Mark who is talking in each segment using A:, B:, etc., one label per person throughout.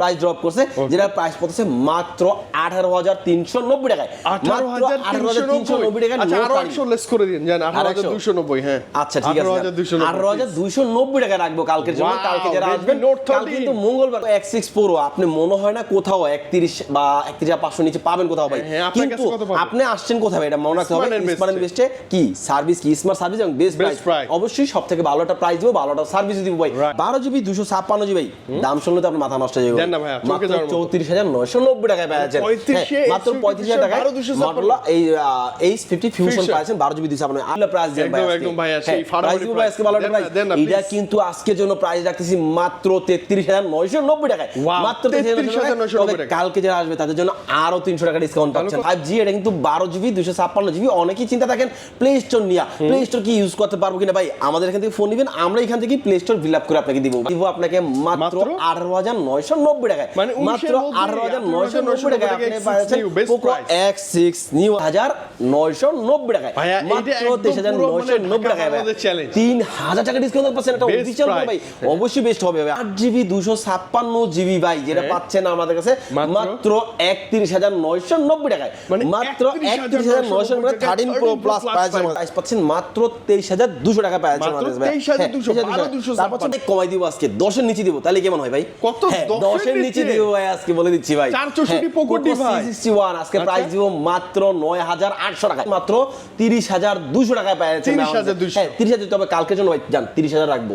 A: Price drop করছে যেটা price পড়তেছে মাত্র আঠারো হাজার তিনশো নব্বই টাকায়।
B: আঠারো হাজার তিনশো নব্বই?
A: টাকায়
B: আচ্ছা
A: আরও
B: একশো লেস করে দিন জান আঠারো হাজার দুশো নব্বই হ্যাঁ।
A: আচ্ছা ঠিক আছে
B: আঠারো হাজার দুশো
A: নব্বই। টাকা রাখব কালকের জন্য। কালকে যারা
B: Redmi
A: আসবেন
B: Note
A: কাল
B: 13
A: কিন্তু মঙ্গলবার এক্স সিক্স আপনি মনে হয় না কোথাও একত্রিশ বা একত্রিশ হাজার পাঁচশো নিচে পাবেন কোথাও ভাই।
B: হ্যাঁ,
A: কিন্তু? আপনি আসছেন কোথায় এটা মনে রাখতে হবে। স্মার্ট। বেস্টে কি? সার্ভিস কি? স্মার্ট সার্ভিস এবং বেস্ট প্রাইস অবশ্যই সব থেকে ভালো একটা প্রাইস দিব ভালো একটা সার্ভিস দিব ভাই। বারো জিবি দুশো ছাপ্পান্ন জিবি দাম শুনলে তো আপনার মাথা নষ্ট হয়ে যাবে
B: দেন না ভাইয়া, চমকে
A: মাত্র
B: যাওয়ার মতো।
A: চৌত্রিশ হাজার নয়শো নব্বই টাকায় পেয়ে যাচ্ছেন মাত্র পঁয়ত্রিশ হাজার টাকায় মটোরোলা এই এইচ ফিফটি ফিউশন পাচ্ছেন বারো জিবি দুশো আপনার। আলাদা প্রাইস দেন ভাই
B: একদম,
A: আজকে।
B: একদম ভাইয়া, সেই ফাটাফাটি
A: price দিব আজকে ভালো একটা
B: দেন না,
A: price।
B: দেন না,
A: এটা কিন্তু আজকের জন্য প্রাইস রাখতেছি মাত্র তেত্রিশ হাজার নয়শো নব্বই টাকায়। মাত্র
B: 33,990
A: তবে
B: টাকা।
A: কালকে যারা আসবে তাদের জন্য আরও তিনশো টাকা ডিসকাউন্ট পাচ্ছেন। ফাইভ জি এটা কিন্তু বারো জিবি দুশো ছাপ্পান্ন জিবি অনেকেই চিন্তা থাকেন প্লে স্টোর নিয়ে। প্লে স্টোর কি ইউজ করতে পারব কিনা? ভাই আমাদের এখান থেকে ফোন নিবেন আমরা এখান থেকে প্লে স্টোর ফিল আপ করে আপনাকে দিব। দিব আপনাকে মাত্র? আঠারো হাজার নয়শো নব্বই টাকায়
B: মানে
A: মাত্র
B: 19 এর মধ্যেই
A: আঠারো হাজার নয়শো নব্বই টাকায় আপনি পাচ্ছেন পোকো এক্স সিক্স নিউ হাজার নয়শো নব্বই টাকায় মাত্র তেইশ হাজার নয়শো নব্বই টাকায়। তিন হাজার টাকা ডিসকাউন্ট পাচ্ছেন বিশাল
B: price।
A: ভাই অবশ্যই বেস্ট হবে আট জিবি দুশো ছাপ্পান্ন জিবি ভাই যেটা
B: হ্যাঁ।
A: পাচ্ছেন আমাদের কাছে
B: মাত্র?
A: একত্রিশ হাজার নয়শো নব্বই টাকায়
B: মানে
A: মাত্র একত্রিশ হাজার নয়শো নব্বই থার্টিন প্রো প্লাস পাচ্ছেন প্রাইস পাচ্ছেন মাত্র তেইশ হাজার দুশো টাকা পাচ্ছেন
B: মাত্র
A: আমাদের কাছে ভাই।
B: 23,200,
A: হ্যাঁ,
B: 12,200
A: তারপর কমাই দিব আজকে দশের নিচে দিব তাহলে কেমন হয় ভাই
B: কত?
A: হ্যাঁ,
B: দশের
A: নিচে? দিব ভাই আজকে বলে দিচ্ছি ভাই।
B: 464 Poco device।
A: সিক্সটি ওয়ান আজকে
B: আচ্ছা।
A: প্রাইস দিব মাত্র নয় হাজার আটশো টাকা মাত্র তিরিশ হাজার দুশো টাকায় পাচ্ছেন
B: 30,200
A: হ্যাঁ তিরিশ হাজার তবে কালকের জন্য ভাই যান তিরিশ হাজার রাখব।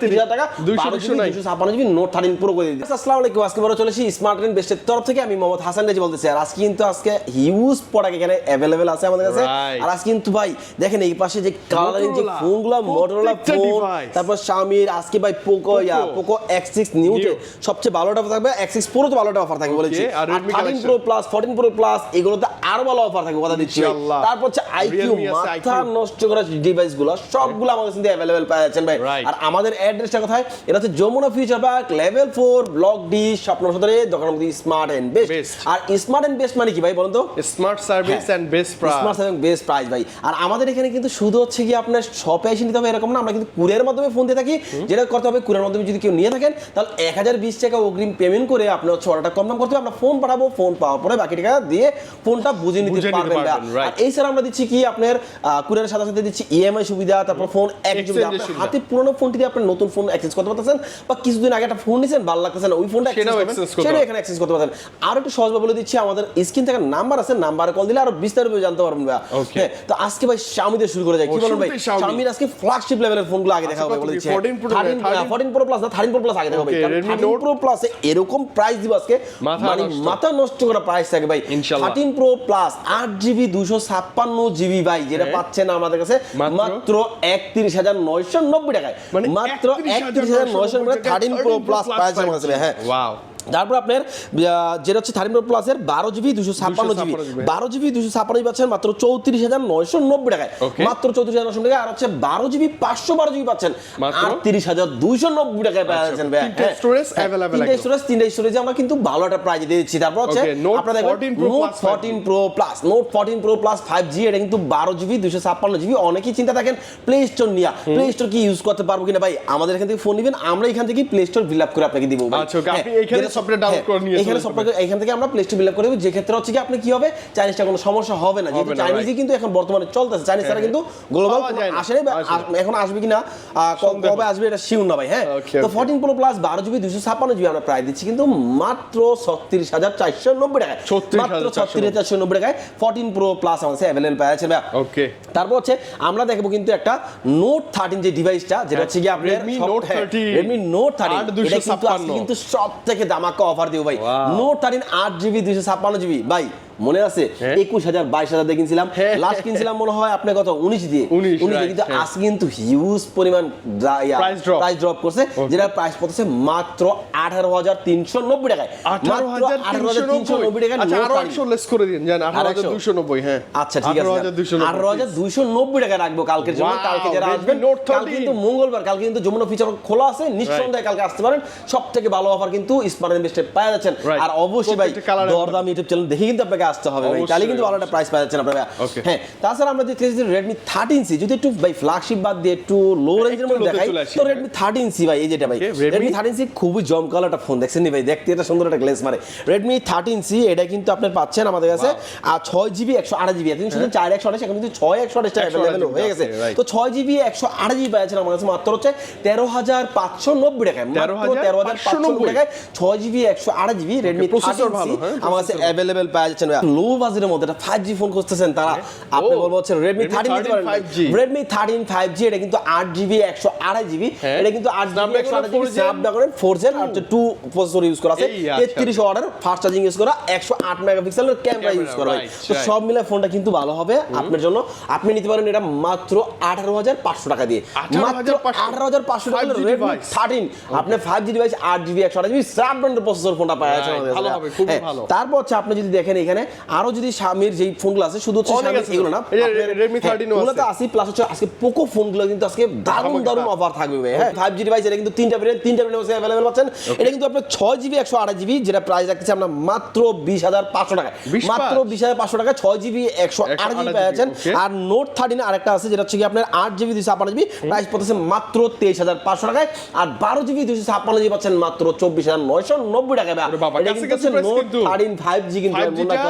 A: তিরিশ হাজার টাকা
B: 200
A: বারো জিবি
B: নাই।
A: দুশো ছাপ্পান্ন জিবি নোট থার্টিন প্রো করে দিচ্ছি আসসালামু আলাইকুম আজকে বড় চলেছি স্মার্ট ট্রেন বেস্টের তরফ থেকে। আমি মোহাম্মদ হাসান রেজি বলতেছি আর আজকে কিন্তু আজকে হিউজ প্রোডাক্ট এখানে অ্যাভেলেবেল আছে আমাদের কাছে। আর আজকে কিন্তু ভাই দেখেন এই পাশে যে কালারিং যে ফোনগুলো মোটরোলা ফোন তারপর শামির আজকে ভাই পোকো ইয়া পোকো এক্স সিক্স নিউতে সবচেয়ে ভালোটা অফার থাকবে প্রো তো ভালোটা অফার থাকবে বলেছি।
B: আর
A: thirteen pro plus fourteen pro plus এগুলোতে আরও ভালো অফার থাকবে কথা দিচ্ছি। তারপর হচ্ছে আইকিউ মাথা নষ্ট করা ডিভাইসগুলো সবগুলো আমাদের অ্যাভেলেবেল ভাই। আর আমাদের অ্যাড্রেসটা কোথায়? এটা হচ্ছে Jamuna future park level four block D Shwapno সদরে মধ্যে স্মার্ট এন্ড বেস্ট আর স্মার্ট এন্ড বেস্ট মানে কি ভাই বলুন তো?
B: Smart service and best
A: smart
B: price
A: এবং বেস্ট প্রাইস ভাই। আর আমাদের এখানে কিন্তু শুধু হচ্ছে কি আপনার শপে এসে নিতে হবে এরকম না আমরা কিন্তু কুরিয়ার মাধ্যমে ফোন দিয়ে থাকি। যেটা করতে হবে কুরিয়ার মাধ্যমে যদি কেউ নিয়ে থাকেন তাহলে এক হাজার বিশ টাকা অগ্রিম পেমেন্ট করে আপনি হচ্ছে অর্ডারটা দাম করতে হবে আমরা ফোন পাঠাবো ফোন পাওয়ার পরে বাকি টাকা দিয়ে ফোনটা বুঝে নিতে পারবেন
B: right.
A: আর এছাড়া আমরা দিচ্ছি কি আপনার কুরিয়ারের সাথে সাথে দিচ্ছি ইএমআই সুবিধা তারপর ফোন এক সুবিধা। আপনার হাতে পুরোনো ফোনটি দিয়ে আপনি নতুন ফোন এক্সচেঞ্জ করতে পারতেছেন বা কিছুদিন আগে একটা ফোন নিয়েছেন ভালো লাগতেছে না ওই ফোনটা
B: সেটাও
A: এখানে এক্সচেঞ্জ করতে পারবেন আর একটু সহজভাবে বলে দিচ্ছি আমাদের স্ক্রিন থেকে নাম্বার আছে নাম্বারে কল দিলে আরও বিস্তারিত জানতে পারবেন
B: Okay.
A: হ্যাঁ, তো আজকে ভাই দিয়ে শুরু করে যাই কি বলেন ভাই।
B: Xiaomi
A: আজকে ফ্ল্যাগশিপ লেভেলের ফোনগুলো আগে দেখাবো
B: কত
A: বলে দিচ্ছি।
B: 14 Pro, 13
A: 14 প্রো প্লাস না 13 প্রো প্লাস আগে দেখাবো
B: Redmi Note।
A: প্রো প্লাস এরকম প্রাইস দিব আজকে। মানে। মাথা নষ্ট করা প্রাইস থাকে ভাই।
B: থার্টিন
A: 13 প্রো প্লাস আট জিবি 256 জিবি ভাই যেটা
B: হ্যাঁ।
A: পাচ্ছেন আমাদের কাছে।
B: মাত্র?
A: একত্রিশ হাজার নয়শো নব্বই টাকায়।
B: মানে
A: মাত্র 31990 টাকায় 13 প্রো প্লাস পাওয়া আমার আমাদের কাছে, হ্যাঁ।
B: ওয়াও
A: তারপর আপনার যেটা হচ্ছে থার্টিন প্লাসের বারো জিবি দুশো ছাপ্পান্ন জিবি বারো জিবি দুশো ছাপ্পান্ন জিবি পাচ্ছেন মাত্র চৌত্রিশ হাজার নয়শো নব্বই টাকায়। মাত্র চৌত্রিশ হাজার নয়শো টাকায়। আর হচ্ছে বারো জিবি পাঁচশো বারো জিবি পাচ্ছেন। আটত্রিশ হাজার দুইশো নব্বই টাকায়
B: আচ্ছা,
A: যাচ্ছেন ভাই।
B: তিনটে।
A: স্টোরেজ তিনটে স্টোরেজে আমরা কিন্তু ভালো একটা প্রাইজ দিয়ে দিচ্ছি। তারপর হচ্ছে আপনারা
B: 14 Pro
A: Note fourteen pro plus Note fourteen pro plus five G এটা কিন্তু বারো জিবি দুশো ছাপ্পান্ন জিবি অনেকেই চিন্তা থাকেন প্লে স্টোর নিয়ে। প্লে স্টোর কি ইউজ করতে পারব কিনা ভাই? আমাদের এখান থেকে ফোন নিবেন আমরা এখান থেকে প্লে স্টোর ফিল আপ করে আপনাকে দিব ভাই।
B: আচ্ছা, আপনি
A: হ্যাঁ,
B: এখানে download
A: হ্যাঁ,
B: করে নিয়ে
A: এখানে সফটওয়্যার এখান থেকে আমরা প্লে স্টোর ফিল আপ করে যে ক্ষেত্রে হচ্ছে কি আপনি কি হবে? চাইনিজটা কোনো সমস্যা হবে না। যেহেতু চাইনিজই কিন্তু এখন বর্তমানে চলতেছে। চাইনিজ ছাড়া কিন্তু গ্লোবাল
B: না,
A: আসে এখন আসবে কিনা কবে আসবে এটা শিউর না ভাই হ্যাঁ। তো. ফোরটিন প্রো প্লাস বারো জিবি দুশো ছাপ্পান্ন জিবি আমরা প্রায় দিচ্ছি। কিন্তু মাত্র ছত্রিশ হাজার চারশো নব্বই টাকায়। মাত্র ছত্রিশ হাজার চারশো নব্বই টাকায় ফোরটিন প্রো প্লাস আমাদের অ্যাভেলেবল পাওয়া যাচ্ছে ভাই
B: ওকে
A: তারপর হচ্ছে আমরা দেখব কিন্তু একটা নোট থার্টিন যে ডিভাইসটা যেটা হচ্ছে কি আপনার
B: Redmi 13
A: রেডমি নোট থার্টিন
B: আট
A: এটা কিন্তু সব থেকে দামাকা অফার দিও ভাই. নোট থার্টিন আট জিবি দুইশো ছাপ্পান্ন জিবি ভাই মনে আছে?
B: হ্যাঁ।
A: একুশ হাজার বাইশ হাজার দিয়ে কিনছিলাম।
B: হ্যাঁ।
A: লাস্ট কিনছিলাম মনে হয় আপনি কত? উনিশ দিয়ে। উনিশ কিন্তু
B: হ্যাঁ।
A: আজকে কিন্তু হিউজ পরিমাণ প্রাইস ড্রপ করছে যেটা প্রাইস পড়তেছে মাত্র আঠারো হাজার তিনশো নব্বই টাকায়।
B: আঠারো হাজার
A: তিনশো নব্বই।
B: আচ্ছা
A: আরও
B: একশো লেস করে দিন জান আঠারো হাজার দুশো নব্বই হ্যাঁ।
A: আচ্ছা ঠিক আছে
B: আঠারো হাজার দুশো
A: দুইশো নব্বই টাকা রাখব কালকের জন্য কালকে যারা
B: Redmi
A: আসবেন
B: Note
A: কাল
B: 13
A: কিন্তু মঙ্গলবার কালকে কিন্তু যমুনা ফিচার খোলা আছে নিঃসন্দেহে কালকে আসতে পারেন। সব থেকে ভালো অফার কিন্তু স্মার্ট ইনভেস্টে পাওয়া যাচ্ছেন। আর অবশ্যই ভাই দরদাম ইউটিউব চ্যানেল দেখে কিন্তু আপনাকে আসতে হবে ভাই। তাহলে কিন্তু ভালো একটা প্রাইস পাওয়া যাচ্ছে না আপনারা হ্যাঁ তাছাড়া আমরা দেখতেছি যে রেডমি থার্টিন সি যদি একটু ভাই ফ্ল্যাগশিপ বাদ দিয়ে একটু লো রেঞ্জের মধ্যে দেখাই তো
B: হ্যাঁ।
A: রেডমি থার্টিন সি ভাই এই যেটা ভাই। রেডমি থার্টিন সি খুবই জমকালো একটা ফোন দেখছেন নি ভাই? দেখতে এটা সুন্দর একটা গ্লেস মারে। রেডমি থার্টিন সি এটা কিন্তু আপনি পাচ্ছেন আমাদের কাছে আর ছয় জিবি একশো আট জিবি এতদিন শুধু চার একশো আঠাশ এখন কিন্তু ছয় একশো আঠাশটা
B: 128
A: অ্যাভেলেবেল হয়ে গেছে। তো ছয় জিবি একশো আট জিবি পাচ্ছেন আমার কাছে মাত্র হচ্ছে তেরো হাজার পাঁচশো নব্বই টাকায়। মাত্র
B: 13,590
A: তেরো হাজার পাঁচশো নব্বই টাকায় ছয় জিবি একশো আট জিবি রেডমি থার্টিন
B: ভালো, হ্যাঁ,
A: আমার কাছে অ্যাভেলেবেল পাওয়া যাচ্ছে লো বাজেটের মধ্যে একটা ফাইভ জি ফোন খুঁজতেছেন তারা। আপনি বলব হচ্ছে রেডমি থার্টিন নিতে পারেন। রেডমি থার্টিন ফাইভ জি এটা কিন্তু আট জিবি একশো আড়াই জিবি
B: হ্যাঁ।
A: এটা কিন্তু আট জিবি একশো আড়াই জিবি
B: Snapdragon 4 Gen
A: স্ন্যাপড্রাগনের ফোর জেন আর টু প্রসেসর ইউজ করা আছে।
B: আচ্ছা।
A: তেত্রিশ ফাস্ট চার্জিং ইউজ করা একশো আট মেগাপিক্সেলের ক্যামেরা ইউজ করা হয়। তো সব মিলে ফোনটা কিন্তু ভালো হবে আপনার জন্য। আপনি নিতে পারেন এটা মাত্র আঠারো হাজার পাঁচশো টাকা দিয়ে। মাত্র আঠারো হাজার পাঁচশো টাকা রেডমি থার্টিন আপনি ফাইভ জি ডিভাইস আট জিবি একশো আট জিবি স্ন্যাপড্রাগনের প্রসেসর ফোনটা পাওয়া যাচ্ছে হ্যাঁ। তারপর হচ্ছে আপনি যদি দেখেন এখানে আরও যদি স্বামীর যেই ফোনগুলো আছে শুধু হচ্ছে
B: অনেক
A: Xiaomi
B: আছে।
A: এগুলো না
B: এই যে
A: আপনার-
B: Redmi 13 ও
A: ওগুলো তো
B: আছে।
A: আসি প্লাস হচ্ছে আজকে পোকো ফোনগুলো কিন্তু আজকে দারুণ দারুণ অফার থাকবে ভাই, হ্যাঁ ফাইভ জি ডিভাইস এটা কিন্তু তিনটা ভেরিয়েন্ট তিনটা ভেরিয়েন্ট অ্যাভেলেবেল পাচ্ছেন। এটা কিন্তু আপনার ছয় জিবি একশো আঠাশ জিবি যেটা প্রাইস রাখতেছি আমরা মাত্র বিশ হাজার পাঁচশো টাকা মাত্র বিশ হাজার পাঁচশো টাকা ছয় জিবি একশো আট জিবি
B: 128
A: পেয়েছেন আর নোট থার্টিন আরেকটা আছে যেটা হচ্ছে কি আপনার আট জিবি দুশো ছাপ্পান্ন জিবি প্রাইস পড়তেছে মাত্র তেইশ হাজার পাঁচশো টাকায়। আর বারো জিবি দুশো ছাপ্পান্ন জিবি পাচ্ছেন মাত্র চব্বিশ হাজার নয়শো নব্বই টাকায়। এটা কিন্তু নোট থার্টিন ফাইভ জি কিন্তু।
B: 5G
A: রাখতে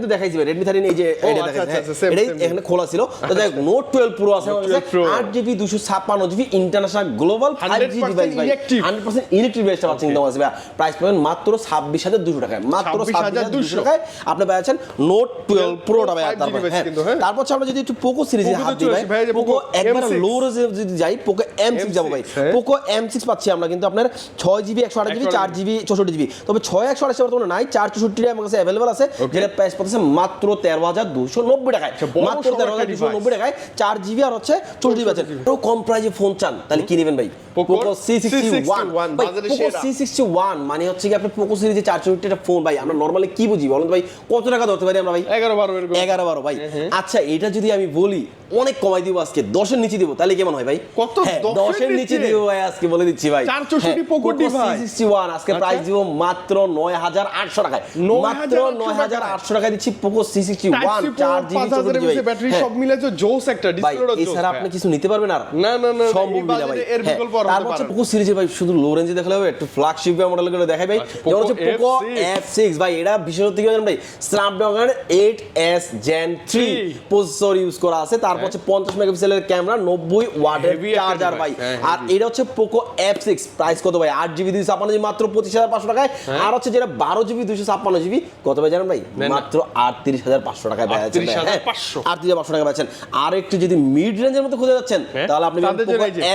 A: কিন্তু দেখাইছি রেডমি থার্টিন এই যে এটা দেখাইছি
B: হ্যাঁ,
A: এটাই এখানে খোলা ছিল। তো দেখ নোট টুয়েলভ প্রো আছে আট জিবি দুশো ছাপ্পান্ন জিবি ইন্টারন্যাশনাল গ্লোবাল ডিভাইস ভাই। হান্ড্রেড পার্সেন্ট ইলেকট্রিক ডিভাইসটা পাচ্ছেন দাম আছে ভাই প্রাইস পাবেন মাত্র ছাব্বিশ হাজার দুশো টাকায়। মাত্র ছাব্বিশ হাজার দুশো টাকায় আপনি পাচ্ছেন নোট টুয়েলভ প্রোটা ভাই তারপর তারপর আমরা যদি একটু পোকো সিরিজে হাত দিই ভাই পোকো একবার লো যদি যাই পোকো এম সিক্স যাব ভাই। পোকো এম সিক্স পাচ্ছি আমরা কিন্তু আপনার ছয় জিবি একশো আঠাশ জিবি চার জিবি চৌষট্টি জিবি তবে ছয় একশো আঠাশ বর্তমানে নাই চার চৌষট্টি আমার কাছে অ্যাভেলেবল আছে। যেটা প্রাইস পড়তেছে মাত্র তেরো হাজার দুশো নব্বই টাকায়।
B: আচ্ছা,
A: মাত্র তেরো হাজার দুশো নব্বই টাকায় চার জিবি আর হচ্ছে চৌষট্টি জিবি আছে আরও কম প্রাইজে ফোন চান তাহলে কি নেবেন ভাই। Poco C sixty one Poco C sixty one মানে হচ্ছে কি আপনি পোকো সিরিজে চার চৌষট্টি একটা ফোন ভাই আমরা নর্মালি কি বুঝি বলুন ভাই? কত টাকা ধরতে পারি আমরা ভাই?
B: এগারো বারো
A: এগারো বারো ভাই। আচ্ছা এটা যদি আমি বলি অনেক কমাই দিব আজকে দশের নিচে দিব তাহলে কেমন হয় ভাই?
B: কত?
A: হ্যাঁ,
B: দশের
A: নিচে? দিব ভাই আজকে বলে দিচ্ছি ভাই।
B: 464 Poco device।
A: সিক্সটি ওয়ান আজকে
B: আচ্ছা।
A: প্রাইস দিব মাত্র নয় হাজার আটশো টাকায়।
B: 9,800
A: মাত্র নয় হাজার আটশো টাকায় দিচ্ছি পোকো সি সিক্সটি ওয়ান চার জিবি
B: ব্যাটারি সব মিলে তো জোস একটা জোস
A: এছাড়া আপনি কিছু নিতে পারবেন আর?
B: না, না, না,
A: ভাই।
B: এর
A: হ্যাঁ,
B: বিকল্প আর
A: তারপর হচ্ছে পোকো সিরিজে ভাই শুধু লো রেঞ্জে দেখালে হবে একটু ফ্ল্যাগশিপ মডেলগুলো দেখাই ভাই।
B: আচ্ছা,
A: যেমন হচ্ছে পোকো এফ সিক্স ভাই এটা বিশেষত কি জানেন ভাই? Snapdragon eight S gen three processor use করা আছে। তারপর হচ্ছে পঞ্চাশ মেগাপিক্সেলের ক্যামেরা নব্বই ওয়াটের চার্জার ভাই।
B: হ্যাঁ,
A: আর এটা হচ্ছে পোকো এফ সিক্স প্রাইস কত ভাই? আট জিবি দুইশো ছাপ্পান্ন জিবি মাত্র পঁচিশ হাজার পাঁচশো টাকায়। আর হচ্ছে যেটা বারো জিবি দুইশো ছাপ্পান্ন জিবি কত ভাই জানেন ভাই? মাত্র আটত্রিশ হাজার পাঁচশো।
B: 38,500
A: আটত্রিশ হাজার পাঁচশো। টাকা আর একটু যদি মিড রেঞ্জের মধ্যে খুঁজে যাচ্ছেন
B: হ্যাঁ,
A: তাহলে আপনি।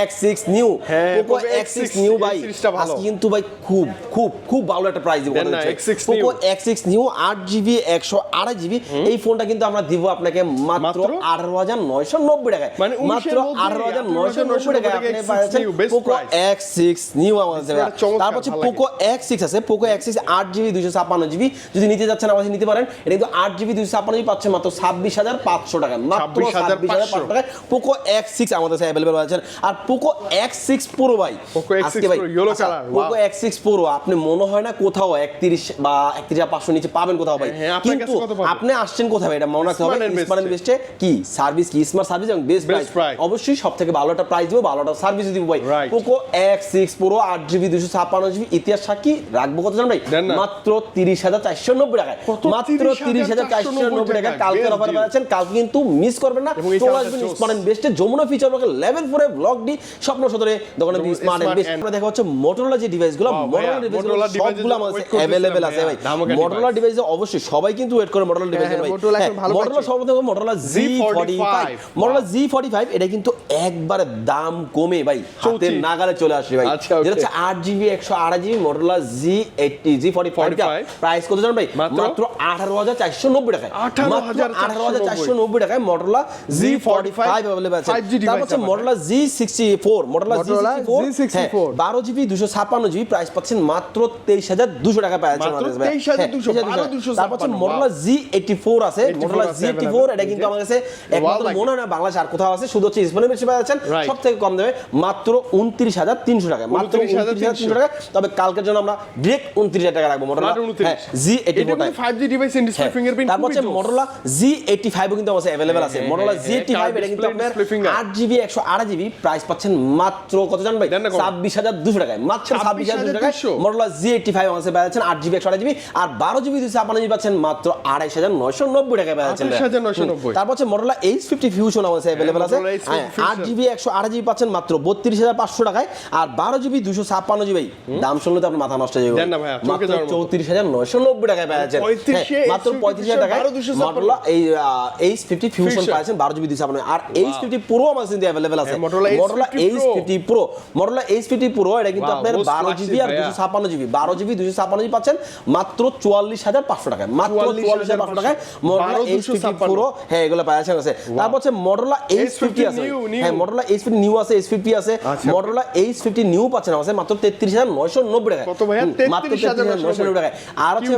A: X six new.
B: হ্যাঁ,
A: পোকো এক্স সিক্স নিউ ভাই। আজকে কিন্তু ভাই খুব খুব খুব ভালো একটা প্রাইস দিব
B: দেন না, X6
A: Poco. X six new আট জিবি একশো আড়াই জিবি। এই ফোনটা কিন্তু আমরা দিব আপনাকে মাত্র? আঠারো হাজার নয়শো নব্বই টাকায়।
B: মানে
A: মাত্র আঠারো হাজার নয়শো নব্বই টাকায় আপনি পাচ্ছেন পোকো। এক্স সিক্স নিউ আমাদের তারপর হচ্ছে পোকো এক্স সিক্স আছে। পোকো এক্স সিক্স আট জিবি দুইশো ছাপ্পান্ন জিবি। যদি নিতে যাচ্ছেন আমাদের নিতে পারেন। এটা কিন্তু আট জিবি দুইশো ছাপ্পান্ন জিবি পাচ্ছেন মাত্র ছাব্বিশ হাজার পাঁচশো টাকা। মাত্র ছাব্বিশ হাজার পাঁচশো। টাকায় পোকো এক্স সিক্স আমাদের কাছে অ্যাভেলেবল আর পোকো এক্স সিক্স প্রো ভাই
B: Poco X6
A: আজকে ভাই পোকো এক্স সিক্স প্রো আপনি মনে হয় না কোথাও একত্রিশ বা একত্রিশ পাঁচশো নিচে পাবেন কোথাও ভাই।
B: হ্যাঁ,
A: কিন্তু
B: কত পাবো?
A: আপনি আসছেন কোথায় ভাই? এটা মনে রাখতে হবে স্মার্ট বেস্টে কি? সার্ভিস কি? স্মার্ট সার্ভিস এবং বেস্ট প্রাইস অবশ্যই সব থেকে ভালো একটা প্রাইস দিব ভালো একটা সার্ভিস দিব ভাই। পোকো এক্স সিক্স প্রো আট জিবি দুশো ছাপ্পান্ন জিবি ইতিহাস সাক্ষী রাখব কত জানেন ভাই? মাত্র তিরিশ হাজার চারশো নব্বই টাকায়। মাত্র তিরিশ হাজার চারশো নব্বই টাকায়? কালকের অফার। পাচ্ছেন কালকে কিন্তু মিস করবেন না। চলে আসবেন। স্মার্ট বেস্টে যমুনা ফিচার পার্কের লেভেল ফোরে ব্লক ডি স্বপ্ন সদরে দোকানে স্মার্ট এন্ড বেস্ট আমরা দেখা হচ্ছে মোটরোলা যে ডিভাইসগুলো মোটরোলা ডিভাইসগুলো সবগুলো আমাদের অ্যাভেলেবেল আছে ভাই। মোটরোলা ডিভাইসে অবশ্যই সবাই কিন্তু ওয়েট করে মোটরোলা ডিভাইসের ভাই।
B: Motorola
A: মোটরোলা সর্বপ্রথম Motorola G forty five
B: Z45
A: Motorola G forty five এটা কিন্তু একবারে দাম কমে ভাই। হাতের নাগালে চলে আসে ভাই।
B: আচ্ছা,
A: যেটা হচ্ছে আট জিবি একশো আড়াই GB Motorola G eighty G forty five price কত জানেন ভাই?
B: মাত্র?
A: আঠারো হাজার চারশো নব্বই টাকায়।
B: 18,490
A: আঠারো হাজার চারশো নব্বই টাকায় Motorola G forty five available আছে।
B: 5G
A: তারপর হচ্ছে
B: device
A: G sixty four Motorola G sixty four বারো জিবি দুশো ছাপ্পান্ন জিবি প্রাইস পাচ্ছেন মাত্র তেইশ হাজার দুশো টাকা পাওয়া যাচ্ছে আমাদের কাছে।
B: 23,200, 12,256
A: তারপর হচ্ছে মোটরলা জি এইটি ফোর আছে।
B: 84
A: জি এইটি ফোর এটা কিন্তু আমার কাছে একমাত্র মনে হয় না বাংলাদেশ আর কোথাও আছে। শুধু হচ্ছে স্মার্ট বেশি পাওয়া যাচ্ছেন সব থেকে কম দেবে মাত্র উনত্রিশ হাজার তিনশো টাকা মাত্র উনত্রিশ হাজার তিনশো। টাকা তবে কালকের জন্য আমরা ডিরেক্ট উনত্রিশ হাজার টাকা রাখব মোটরলা
B: মাত্র 29
A: হ্যাঁ জি এইটি ফোর
B: কিন্তু 5G ডিভাইস
A: তারপর হচ্ছে মোটরলা জি এইটি ফাইভও কিন্তু আমার অ্যাভেলেবেল আছে।
B: হ্যাঁ,
A: মোটরলা
B: হ্যাঁ,
A: জি এইটি ফাইভ
B: হ্যাঁ,
A: এটা কিন্তু আপনার আট জিবি একশো আড়াই জিবি প্রাইস পাচ্ছেন মাত্র কত জান ভাই
B: দেন না কত?
A: ছাব্বিশ হাজার দুশো টাকায়। মাত্র ছাব্বিশ হাজার দুশো টাকায় মোটরলা জি এইটি ফাইভ আমাদের পাচ্ছেন আট জিবি একশো আড়াই জিবি আর বারো জিবি দুশো ছাপান্ন জিবি পাচ্ছেন মাত্র আড়াইশ হাজার নয়শো নব্বই টাকায় পাচ্ছেন তারপর হচ্ছে মোটরলা এইচ ফিফটি ফিউশন আমাদের অ্যাভেলেবেল আছে।
B: Motorola H50
A: আট জিবি একশো আড়াই জিবি পাচ্ছেন মাত্র বত্রিশ হাজার পাঁচশো টাকায়। আর বারো জিবি দুশো ছাপ্পান্ন জিবি দাম শুনলে তো আপনার মাথা নষ্ট হয়ে যাবে। মাত্র চৌত্রিশ হাজার নয়শো নব্বই টাকায় পাচ্ছেন
B: 35
A: মাত্র
B: H50
A: পঁয়ত্রিশ হাজার টাকায়?
B: 12,256
A: এই এইচ ফিফটি ফিউশন। পাচ্ছেন বারো জিবি দুশো আর এইচ ফিফটি প্রো আমার কিন্তু অ্যাভেলেবেল আছে। Motorola H. Fifty pro Motorola H fifty pro এটা কিন্তু আপনার বারো জিবি আর দুশো ছাপ্পান্ন জিবি বারো জিবি দুশো ছাপ্পান্ন জিবি পাচ্ছেন মাত্র চুয়াল্লিশ হাজার পাঁচশো টাকায়। মাত্র চুয়াল্লিশ হাজার পাঁচশো টাকায় মোটরলা এইচ ফিফটি
B: 12,256
A: প্রো হ্যাঁ এগুলো পাওয়া আছে। তারপর হচ্ছে মোটরলা এইচ ফিফটি আছে। হ্যাঁ মোটরলা এইচ ফিফটি নিউ আছে এইচ ফিফটি আছে। মোটরলা এইচ ফিফটি নিউ পাচ্ছেন আমাদের মাত্র তেত্রিশ হাজার নয়শো নব্বই টাকায়।
B: কত ভাইয়া?
A: হুম, মাত্র
B: 33,990
A: টাকায়। আর হচ্ছে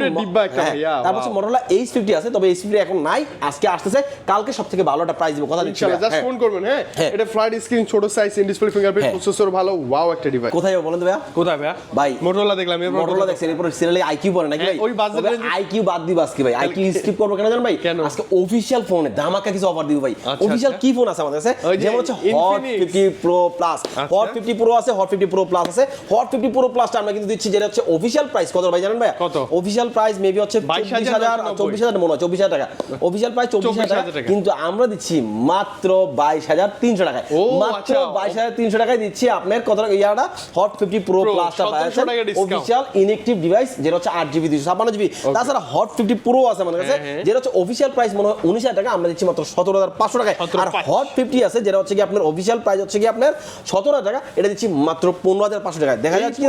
A: হ্যাঁ, তারপর হচ্ছে। মোটরলা এইচ ফিফটি আছে তবে এইচ ফিফটি এখন নাই আজকে আসতেছে কালকে সব থেকে ভালো একটা প্রাইস দিব কথা দিচ্ছি
B: জাস্ট
A: হ্যাঁ।
B: ফোন করবেন হ্যাঁ?
A: হ্যাঁ।
B: এটা ফ্ল্যাট স্ক্রিন ছোট সাইজ ইন ডিসপ্লে ফিঙ্গারপ্রিন্ট
A: হ্যাঁ।
B: প্রসেসর ভালো ওয়াও একটা ডিভাইস
A: কোথায় যাব বলেন তো ভাইয়া?
B: কোথায় ভাইয়া?
A: ভাই
B: মোটরোলা দেখলাম এরপর
A: মোটরোলা দেখছেন এরপর সিরিয়ালে আইকিউ পড়ে নাকি
B: হ্যাঁ,
A: ভাই?
B: ওই budget
A: আইকিউ বাদ দিব আজকে ভাই আইকিউ স্কিপ করব কেন জানেন ভাই? আজকে অফিশিয়াল ফোনে ধামাকা কিছু অফার দিব ভাই।
B: আচ্ছা,
A: অফিশিয়াল
B: আচ্ছা।
A: কি ফোন আছে আমাদের কাছে? যেমন হচ্ছে hot
B: Infinix।
A: Fifty pro plus
B: আচ্ছা।
A: হট ফিফটি প্রো আছে হট ফিফটি প্রো প্লাস আছে। হট ফিফটি প্রো প্লাসটা আমরা কিন্তু দিচ্ছি যেটা হচ্ছে অফিশিয়াল প্রাইস কত ভাই জানেন ভাই
B: কত?
A: অফিশিয়াল প্রাইস মেবি হচ্ছে
B: 22,990
A: চব্বিশ হাজার মনে হয় চব্বিশ হাজার টাকা। অফিশিয়াল প্রাইস চব্বিশ হাজার টাকা। কিন্তু আমরা দিচ্ছি মাত্র বাইশ হাজার তিনশো টাকায়। মাত্র
B: আচ্ছা।
A: বাইশ হাজার তিনশো টাকায় দিচ্ছি আপনার কত টাকা? ইয়াটা হট ফিফটি প্রো প্লাসটা
B: 1700 টাকা discount।
A: অফিশিয়াল ইনএক্টিভ ডিভাইস যেটা হচ্ছে আট জিবি দুশো ছাপান্ন জিবি তাছাড়া হট ফিফটি প্রো আছে আমাদের কাছে
B: হ্যাঁ, হ্যাঁ।
A: যেটা হচ্ছে অফিসিয়াল প্রাইস মনে হয় উনিশ হাজার টাকা আমরা দিচ্ছি মাত্র সতেরো হাজার পাঁচশো টাকায়। আর হট ফিফটি আছে যেটা হচ্ছে কি আপনার অফিসিয়াল প্রাইস হচ্ছে কি আপনার সতেরো হাজার টাকা এটা দিচ্ছি মাত্র পনেরো হাজার পাঁচশো টাকায়। দেখা যাচ্ছে।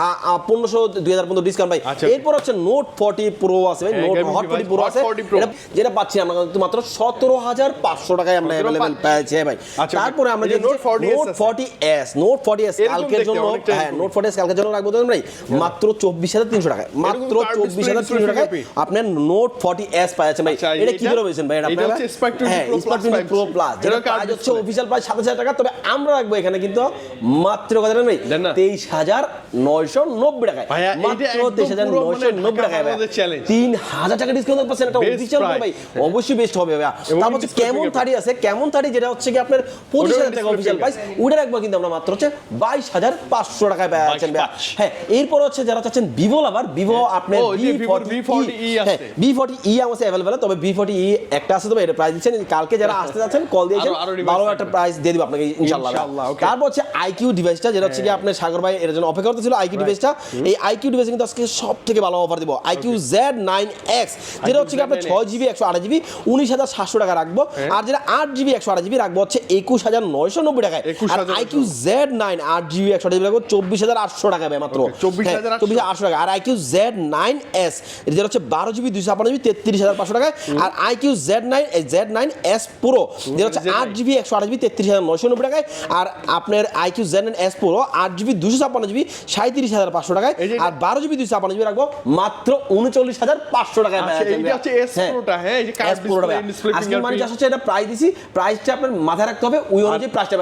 A: হ্যাঁ, পনেরোশো দুই হাজার পর্যন্ত ডিসকাউন্ট ভাই।
B: আচ্ছা,
A: এরপর হচ্ছে নোট ফর্টি প্রো আছে ভাই
B: হ্যাঁ,
A: নোট হট ফর্টি প্রো আছে।
B: 40 Pro।
A: এটা- যেটা পাচ্ছি আমরা কিন্তু মাত্র সতেরো হাজার পাঁচশো টাকায় আমরা অ্যাভেলেবেল হ্যাঁ ভাই।
B: আচ্ছা,
A: তারপরে আমরা
B: যে
A: যে
B: Note 40S
A: note forty S note forty S কালকের জন্য হ্যাঁ নোট ফর্টি এস কালকের জন্য রাখব দেখুন ভাই মাত্র চব্বিশ হাজার তিনশো টাকায়। মাত্র চব্বিশ হাজার তিনশো টাকায় আপনার নোট ফর্টি এস পাচ্ছেন ভাই।
B: আচ্ছা,
A: এটা কি করে বলছেন ভাই? এটা
B: এইটা
A: আপনারা?
B: হচ্ছে Spark 20
A: হ্যাঁ স্পার্ক টোয়েন্টি প্রো প্লাস যেটা প্রাইস হচ্ছে অফিসিয়াল প্রাইস সাতাশ হাজার টাকা তবে আমরা রাখব এখানে কিন্তু মাত্র কত জানেন ভাই?
B: দেন না।
A: তেইশ হাজার নয়শো নব্বই টাকায়। মাত্র তেইশ হাজার নয়শো
B: মানে
A: নব্বই টাকায় ভাই। তিন হাজার টাকা ডিসকাউন্ট পাচ্ছেন এটা অফিসিয়াল। ভাই। অবশ্যই বেস্ট হবে ভাই তারপর হচ্ছে কেমন। আছে? কেমন যেটা হচ্ছে কি আপনার পঁচিশ হাজার টাকা অফিসিয়াল প্রাইস রাখব কিন্তু আমরা মাত্র হচ্ছে বাইশ হাজার পাঁচশো টাকায় হ্যাঁ এরপর হচ্ছে যারা চাচ্ছেন ভিভো আবার ভিভো আপনার বি ফর্টি ই অ্যাভেলেবেল তবে বি ফর্টি ই একটা আছে তবে এটা প্রাইস দিচ্ছেন। কালকে যারা আসতে যাচ্ছেন কল দিয়েছেন ভালো একটা প্রাইস দিয়ে দিব আপনাকে ইনশাল্লাহ তারপর হচ্ছে আইকিউ ডিভাইসটা যেটা হচ্ছে কি আপনার সাগর ভাই এর জন্য অপেক্ষা করতেছিল আইকিউ ডিভাইসটা এই আইকিউ ডিভাইস কিন্তু আজকে সব থেকে ভালো অফার দিব। আইকিউ জেড নাইন এক্স যেটা হচ্ছে কি আপনার ছয় জিবি একশো আড়াই জিবি উনিশ হাজার সাতশো টাকা রাখব। আর যেটা আট জিবি একশো আড়াই জিবি রাখব হচ্ছে একুশ হাজার নয়শো নব্বই টাকায়। আর
B: 21,990
A: আইকিউ জেড নাইন আট জিবি একশো আড়াই জিবি রাখব চব্বিশ হাজার আটশো টাকা মাত্র।
B: 24,800
A: চব্বিশ আটশো। টাকা আর আইকিউ জেড নাইন এস যেটা হচ্ছে বারো জিবি দুইশো ছাপ্পান্ন জিবি তেত্রিশ হাজার পাঁচশো টাকায়। আর iQOO Z nine Z nine S pro যেটা হচ্ছে আট জিবি একশো আট জিবি তেত্রিশ হাজার নয়শো নব্বই টাকায়। আর আপনার iQOO Z nine S pro আট জিবি দুশো ছাপ্পান্ন জিবি সাঁত্রিশ হাজার পাঁচশো টাকায়। আর বারো জিবি দুশো ছাপ্পান্ন জিবি রাখব মাত্র উনচল্লিশ হাজার পাঁচশো টাকায়
B: আচ্ছা,
A: পেয়ে
B: হচ্ছে S
A: হ্যাঁ।
B: Pro-টা, হ্যাঁ, এই যে
A: মানে
B: fingerprint।
A: হচ্ছে এটা প্রাইস দিছি প্রাইসটা আপনার মাথায় রাখতে হবে ওই অনুযায়ী প্রাইসটা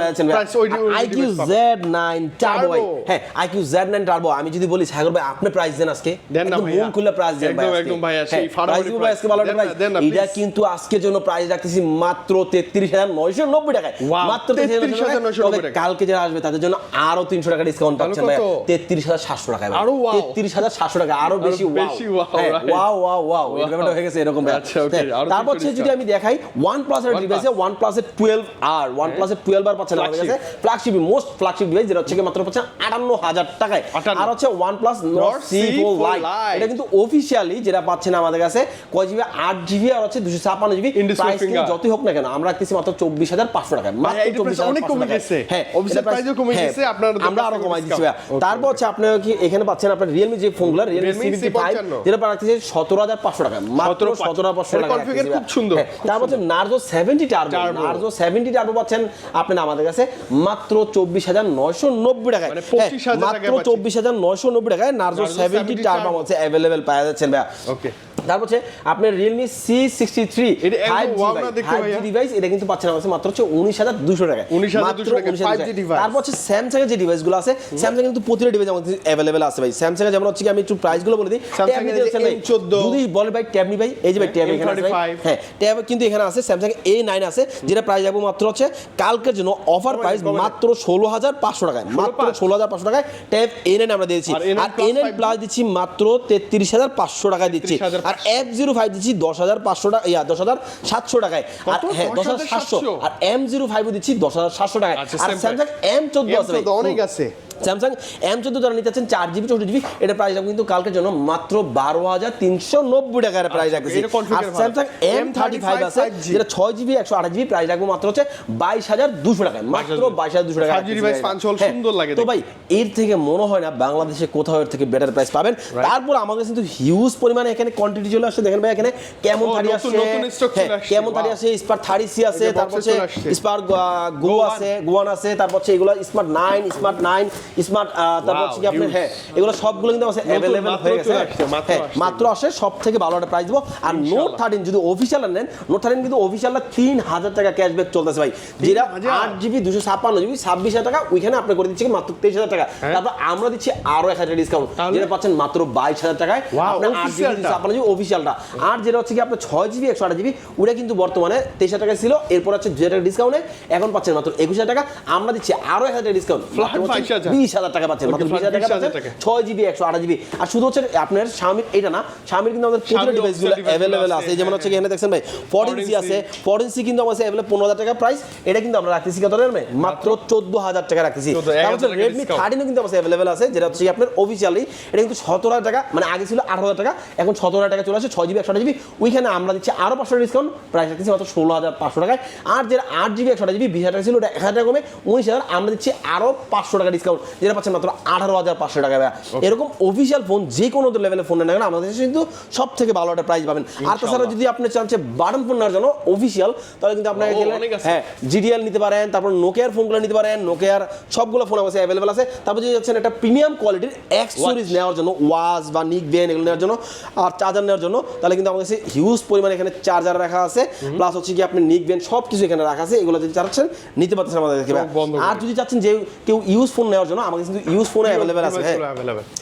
A: আইকিউ জেড নাইন টার্বো ভাই। হ্যাঁ আইকিউ জেড নাইন টার্বো আমি যদি বলি সাগর ভাই আপনি প্রাইস দেন আজকে। একদম মন খুলে প্রাইস দেন ভাই
B: একদম। একদম ভাইয়া, সেই
A: হ্যাঁ, দিব আজকে ভালো প্রাইস এটা কিন্তু আজকের জন্য প্রাইস রাখতেছি মাত্র তেত্রিশ হাজার নয়শো নব্বই টাকায়। মাত্র
B: 33,990
A: টাকা কালকে যারা আসবে তাদের জন্য আরও তিনশো টাকা ডিসকাউন্ট পাচ্ছেন ভাই
B: কত?
A: তেত্রিশ হাজার সাতশো টাকায়
B: আরও wow।
A: তেত্রিশ হাজার সাতশো টাকা আরও বেশি. ওয়াও ওয়াও ওয়াও হয়ে গেছে এরকম
B: আচ্ছা,
A: হ্যাঁ, তারপর হচ্ছে যদি আমি দেখাই ওয়ান প্লাস এর ডিভাইস ওয়ান প্লাস এর টুয়েলভ আর ওয়ান প্লাস এর টুয়েলভ আর পাচ্ছেন আমাদের কাছে ফ্ল্যাগশিপ মোস্ট ফ্ল্যাগশিপ ডিভাইস যেটা হচ্ছে মাত্র পাচ্ছেন আটান্ন হাজার টাকায়। আর হচ্ছে one plus Nord C
B: C4
A: four lite এটা কিন্তু অফিসিয়ালি যেটা পাচ্ছেন আমাদের কাছে কয় জিবি আট জিবি আর হচ্ছে দুশো জিবি। যতই হোক না কেন আমরা রাখতেছি মাত্র চব্বিশ হাজার পাঁচশো টাকায়। মাত্র চব্বিশ হাজার
B: অনেক
A: পাঁচশো
B: কমে গেছে।
A: হ্যাঁ এটা
B: কমে
A: হ্যাঁ,
B: গেছে, আপনারা
A: আমরা
B: আরও
A: কমাই দিচ্ছি। তারপর হচ্ছে আপনার কি এখানে পাচ্ছেন আপনার রিয়েলমি যে ফোনগুলো Realme C fifty five
B: C55
A: যেটা রাখতেছে সতেরো হাজার পাঁচশো টাকা মাত্র সতেরো পাঁচশো। টাকা
B: খুব সুন্দর,
A: তারপর হচ্ছে Narzo seventy turbo. Narzo seventy turbo পাচ্ছেন আপনি আমাদের কাছে মাত্র চব্বিশ হাজার নয়শো নব্বই টাকায়।
B: মানে
A: হ্যাঁ,
B: 25,000 টাকায়
A: মাত্র চব্বিশ হাজার নয়শো নব্বই টাকায় নার্জো সেভেন্টি
B: 70
A: টার্বো। হচ্ছে অ্যাভেলেবেল পাওয়া যাচ্ছেন ভাইয়া।
B: ওকে
A: তারপর হচ্ছে আপনার realme C sixty three. Device এটা কিন্তু পাচ্ছেন আমার মাত্র হচ্ছে উনিশ হাজার দুশো টাকা
B: 19,200 টাকা, 5G
A: তারপর হচ্ছে স্যামসাং এর যে ডিভাইসগুলো আছে স্যামসাং কিন্তু প্রতিটা ডিভাইস আমাদের অ্যাভেলেবেল আছে ভাই। স্যামসাং এর যেমন হচ্ছে আমি একটু প্রাইসগুলো বলে দিই।
B: Samsung
A: ট্যাব
B: এর
A: নিতে
B: যে
A: যাচ্ছেন ভাই,
B: M14
A: যদি বলে ভাই ট্যাব নি ভাই। এই যে ভাই ট্যাব এখানে আছে। হ্যাঁ ট্যাব কিন্তু এখানে আছে স্যামসাং এ নাইন আছে যেটা প্রাইস যাব মাত্র হচ্ছে কালকের জন্য। Offer price. মাত্র ষোলো হাজার পাঁচশো টাকায় মাত্র ষোলো হাজার পাঁচশো টাকায় ট্যাব এ নাইন আমরা দিয়েছি।
B: আর A9
A: আর এ নাইন প্লাস দিচ্ছি মাত্র তেত্রিশ হাজার পাঁচশো টাকায় দিচ্ছি। আর এফ জিরো ফাইভ দিচ্ছি দশ হাজার পাঁচশো টাকা ইয়া দশ হাজার সাতশো টাকায়। আর হ্যাঁ দশ হাজার সাতশো। আর এম জিরো ফাইভও দিচ্ছি দশ হাজার সাতশো টাকায়।
B: আচ্ছা,
A: আর স্যামসাং এম চোদ্দ আছে ভাই।
B: M14 অনেক আছে।
A: স্যামসাং এম চোদ্দ যারা নিতে চাচ্ছেন চার জিবি চৌষট্টি জিবি এটা প্রাইস রাখব কিন্তু কালকের জন্য মাত্র বারো হাজার তিনশো নব্বই টাকার প্রাইস রাখতেছি। আর স্যামসাং এম থার্টি ফাইভ আছে যেটা ছয় জিবি একশো আঠাশ জিবি প্রাইস রাখব মাত্র হচ্ছে বাইশ হাজার দুশো টাকায়। মাত্র বাইশ হাজার দুশো টাকা
B: 5G device পাঁচ হল সুন্দর লাগে
A: তো ভাই এর থেকে মনে হয় না বাংলাদেশে কোথাও এর থেকে বেটার প্রাইস পাবেন। তারপর আমাদের কিন্তু হিউজ পরিমাণে এখানে কোয়ান্টিটি চলে আসছে। দেখেন ভাই এখানে কেমন আসছে। হ্যাঁ,
B: আসছে,
A: কেমন আসছে? স্পার সি আছে তারপর হচ্ছে স্পার গো আছে গোয়ান আছে তারপর হচ্ছে এগুলো smart nine smart nine smart তারপর হচ্ছে কি আপনার হ্যাঁ এগুলো সবগুলো কিন্তু আছে অ্যাভেলেবেল হয়ে গেছে। হ্যাঁ, মাত্র আসে সব থেকে ভালো একটা প্রাইস দেবো। আর নোট থার্টিন যদি অফিসিয়াল নেন নোট থার্টিন কিন্তু অফিসিয়ালটা তিন হাজার টাকা ক্যাশব্যাক চলতেছে ভাই। যেটা আট জিবি দুশো ছাপ্পান্ন জিবি ছাব্বিশ হাজার টাকা ওইখানে আপনি করে দিচ্ছি মাত্র তেইশ হাজার টাকা।
B: হ্যাঁ।
A: তারপর আমরা দিচ্ছি আরও এক হাজার ডিসকাউন্ট যেটা পাচ্ছেন মাত্র বাইশ হাজার টাকায়। আপনার আট জিবি
B: official
A: ছাপ্পান্ন জিবি অফিসিয়ালটা আর যেটা হচ্ছে কি আপনার ছয় জিবি একশো আট জিবি ওটা কিন্তু বর্তমানে তেইশ হাজার টাকা ছিল। এরপর হচ্ছে দু টাকা ডিসকাউন্টে এখন পাচ্ছেন মাত্র একুশ হাজার টাকা। আমরা দিচ্ছি আরও এক হাজার টাকা ডিসকাউন্ট
B: Flat 22,000
A: বিশ হাজার টাকা পাচ্ছেন মাত্র বিশ হাজার টাকা
B: 20,000
A: পাচ্ছেন ছয় জিবি একশো আট জিবি আর শুধু হচ্ছে আপনার স্বামীর এটা না স্বামীর কিন্তু আমাদের প্রতিটা ডিভাইসগুলো অ্যাভেলেবেল আছে। যেমন হচ্ছে এখানে দেখছেন ভাই ফোরটিন সি আছে ফোরটিন সি কিন্তু আমাদের অ্যাভেলেবল পনেরো হাজার টাকা প্রাইস এটা কিন্তু আমরা রাখতেছি কত মাত্র চোদ্দ হাজার টাকা রাখতেছি।
B: 14,000
A: তারপর রেডমি থার্টিনও কিন্তু আমাদের অ্যাভেলেবেল আছে যেটা হচ্ছে আপনার অফিসিয়ালি এটা কিন্তু সতেরো হাজার টাকা মানে আগে ছিল আঠারো হাজার টাকা এখন সতেরো হাজার টাকা চলে আসে ছয় জিবি একশো জিবি ওইখানে আমরা দিচ্ছি আরও পাঁচশো ডিসকাউন্ট প্রাইস রাখতেছি মাত্র ষোলো হাজার পাঁচশো টাকায়। আর যেটা আট জিবি একশো জিবি বিশ হাজার টাকা ছিল ওটা এক হাজার টাকা কমে উনিশ হাজার আমরা দিচ্ছি আরও পাঁচশো টাকা ডিসকাউন্ট যেটা পাচ্ছেন মাত্র আঠারো হাজার পাঁচশো টাকা। এরকম অফিসিয়াল ফোন যে কোনো লেভেলের ফোন না কেন আমাদের কাছে কিন্তু সব থেকে ভালো একটা প্রাইস পাবেন। আর তাছাড়া যদি আপনি চান যে বাটন ফোন নেওয়ার জন্য অফিসিয়াল তাহলে কিন্তু আপনাকে গেলে হ্যাঁ জিডিএল নিতে পারেন তারপর নোকিয়ার ফোনগুলো নিতে পারেন নোকিয়ার সবগুলো ফোন আমাদের অ্যাভেলেবেল আছে। তারপর যদি যাচ্ছেন একটা প্রিমিয়াম কোয়ালিটির এক্স সিরিজ নেওয়ার জন্য ওয়াজ বা নিক বেন এগুলো নেওয়ার জন্য আর চার্জার নেওয়ার জন্য তাহলে কিন্তু আমাদের কাছে হিউজ পরিমাণে এখানে চার্জার রাখা আছে। প্লাস হচ্ছে কি আপনি নিক বেন সব কিছু এখানে রাখা আছে এগুলো যদি চাচ্ছেন নিতে পারতেছেন আমাদের থেকে। আর যদি চাচ্ছেন যে কেউ ইউজ ফোন নেওয়ার জন্য আমাদের কিন্তু ইউজ ফোন অ্যাভেলেবেল আছে হ্যাঁ।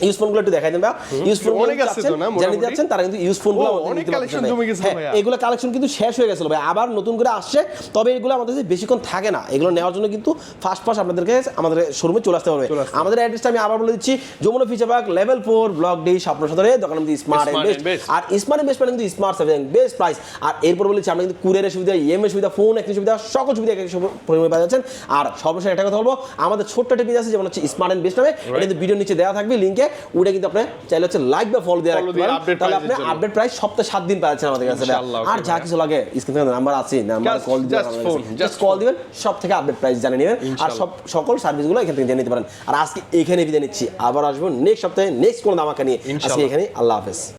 A: ইউজ ফোনগুলো একটু দেখাই দেন ভাই ইউজ ফোন
B: অনেক আছে তো না,
A: জানি যাচ্ছেন তারা কিন্তু ইউজ ফোনগুলো
B: অনেক
A: পারতেছেন।
B: জমে গেছে
A: হ্যাঁ,
B: ভাইয়া।
A: এগুলো কালেকশন কিন্তু শেষ হয়ে গেছিল ভাই আবার নতুন করে আসছে তবে এগুলো আমাদের কাছে বেশিক্ষণ থাকে না। এগুলো নেওয়ার জন্য কিন্তু আপনাদেরকে আমাদের শোরুমে চলে আসতে হবে। আমাদের অ্যাড্রেসটা আমি আবার বলে দিচ্ছি Jamuna future park level four block D স্বপ্ন সদরে দোকান স্মার্ট আর স্মার্ট মানে কিন্তু স্মার্ট সেভিং বেস্ট প্রাইস আর এরপর বলেছি আমরা কিন্তু কুরিয়ারের সুবিধা ইএমএ সুবিধা ফোন একটি সুবিধা সকল সুবিধা এক পরিমাণে পাওয়া যাচ্ছেন আর সর্বশেষ একটা কথা বলব আমাদের ছোট্ট একটা পেজ আছে যেমন হচ্ছে স্মার্ট এন্ড বেস্ট নামে। এটা কিন্তু ভিডিও নিচে দেওয়া থাকবে লিঙ্কে ওটা কিন্তু আপনি চাইলে হচ্ছে লাইক বা ফলো দিয়ে রাখতে পারেন। তাহলে আপনি আপডেট প্রাইস সপ্তাহে সাত দিন পাচ্ছেন আমাদের কাছে। আর যা কিছু লাগে স্ক্রিনে নাম্বার আছে নাম্বার কল দিবেন জাস্ট কল দিবেন সব থেকে আপডেট প্রাইস জানিয়ে নেবেন। আর সব সকল সার্ভিসগুলো এখান থেকে জেনে নিতে পারেন। আর আজকে এখানে বিদায় নিচ্ছি। আবার আসব নেক্সট সপ্তাহে নেক্সট কোনো দামাকা নিয়ে। আজকে এখানে আল্লাহ হাফেজ।